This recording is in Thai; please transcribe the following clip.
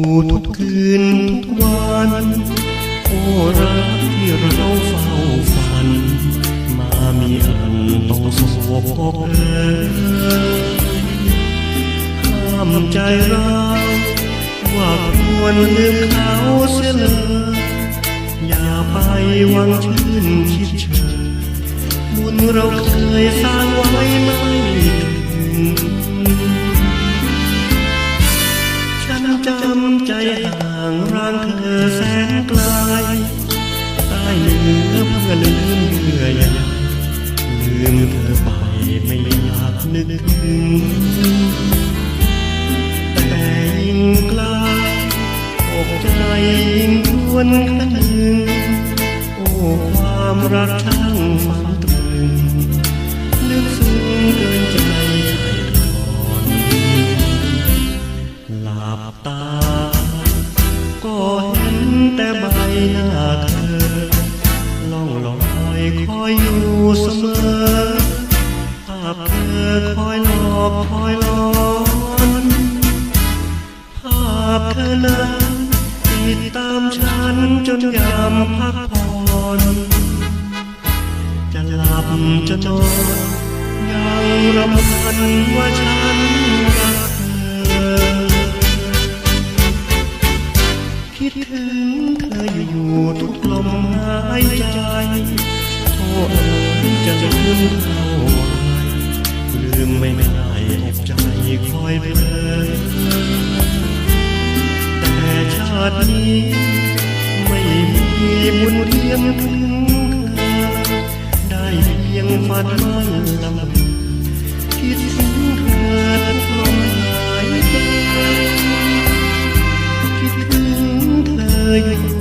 ู่ทุกคืนทุกวันโอ้รักที่เราเฝ้าฝัน มามีอันต้องสวบพบเอยห้ามใจเราว่าควรลืมเขาเสียเลยอย่าไปหวังชื่นคิดเชยบุญเราเคยสร้างไว้ม่ถึ จำใจห่างร่างเธอแสนไกลใต้เนื้อเพื่อลืมเยื่อใยลืมเธอไปไม่อยากนึกถึงแต่ยิ่งไกลอกใจยิ่งทวนคันหนึ่งโอ้ความรัก หลับตา ก็เห็นแต่ใบหน้าเธอล่องลอยคอยอยู่เสมอภาพเธอคอยหลอกคอยหลอนภาพเธอนั้นติดตามฉันจนยามพักผ่อนจะหลับจะนอนยังรำพันว่าฉัน อยู่ทุกลมหายใจโทษจะลืมเท่าไรลืมไม่ได้อบใจคอยเพลยแต่ชาตินี้ไม่มีบุญเทียมถึงได้เพียงฝันมันลำคิดถึงเธอลมหายใจคิดถึงเธอ